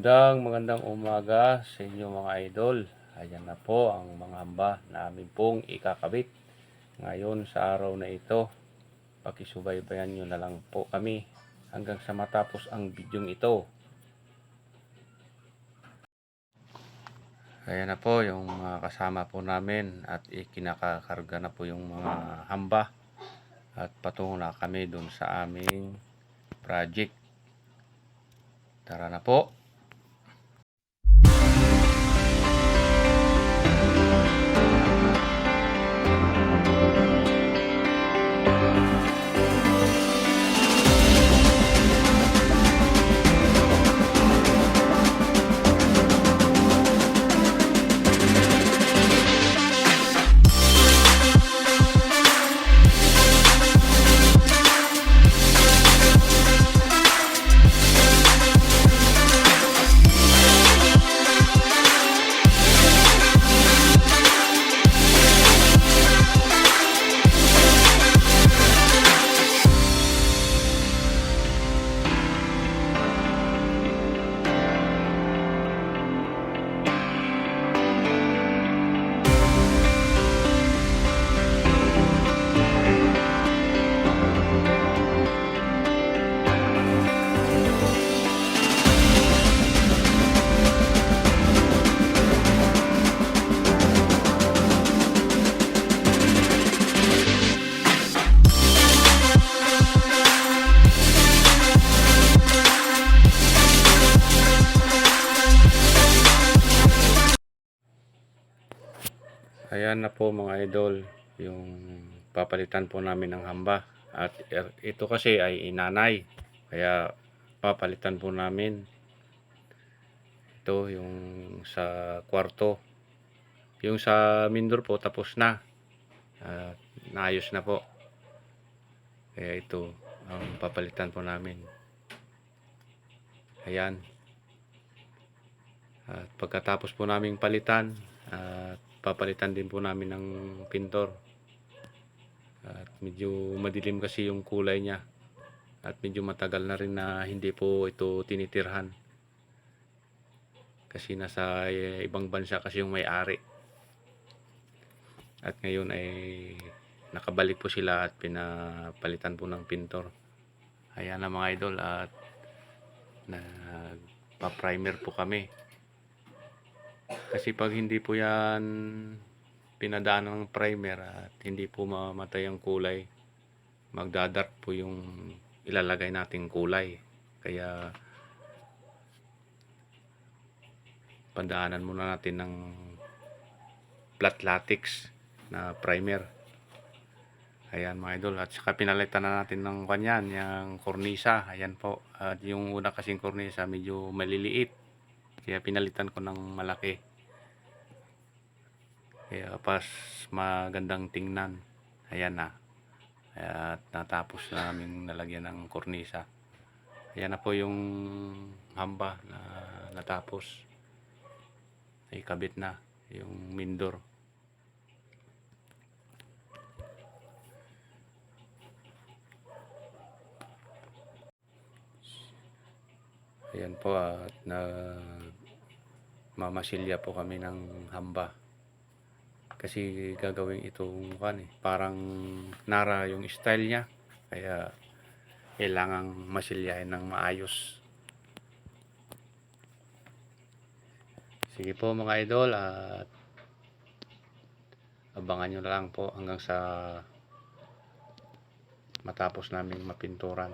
Magandang magandang umaga sa inyo mga idol. Ayan na po ang mga hamba namin pong ikakabit. Ngayon sa araw na ito, pakisubaybayan nyo na lang po kami hanggang sa matapos ang bidyong ito. Ayan na po yung mga kasama po namin at ikinakakarga na po yung mga hamba at patungo na kami dun sa aming project. Tara na po. Ayan na po mga idol, yung papalitan po namin ng hamba. At er- ito kasi ay inanay, kaya papalitan po namin. Ito yung sa kwarto. Yung sa Mindor po tapos na. At naayos na po. Kaya ito ang papalitan po namin. Ayan. At pagkatapos po naming palitan, at papalitan din po namin ng pintor. At medyo madilim kasi yung kulay niya. At medyo matagal na rin na hindi po ito tinitirhan. Kasi nasa eh, ibang bansa kasi yung may-ari. At ngayon ay nakabalik po sila at pinapalitan po ng pintor. Ayan na mga idol at nagpa-primer po kami. Kasi pag hindi po yan pinadaan ng primer at hindi po mamatay ang kulay, magdadark po yung ilalagay nating kulay. Kaya padaanan muna natin ng flat latex na primer. Ayan mga idol. At saka pinalitan na natin ng kanyan, yung kornisa. Ayan po. At yung una kasing kornisa medyo maliliit. Kaya pinalitan ko ng malaki. Kaya pas magandang tingnan. Ayan na. At natapos na namin nalagyan ng kornisa. Ayan na po yung hamba na natapos. Ay kabit na yung mindor. Ayan po at na mamasilya po kami ng hamba. Kasi gagawin itong kan eh, parang nara yung style niya. Kaya kailangang masilyahin ng maayos. Sige po mga idol at abangan nyo lang po hanggang sa matapos namin mapinturan.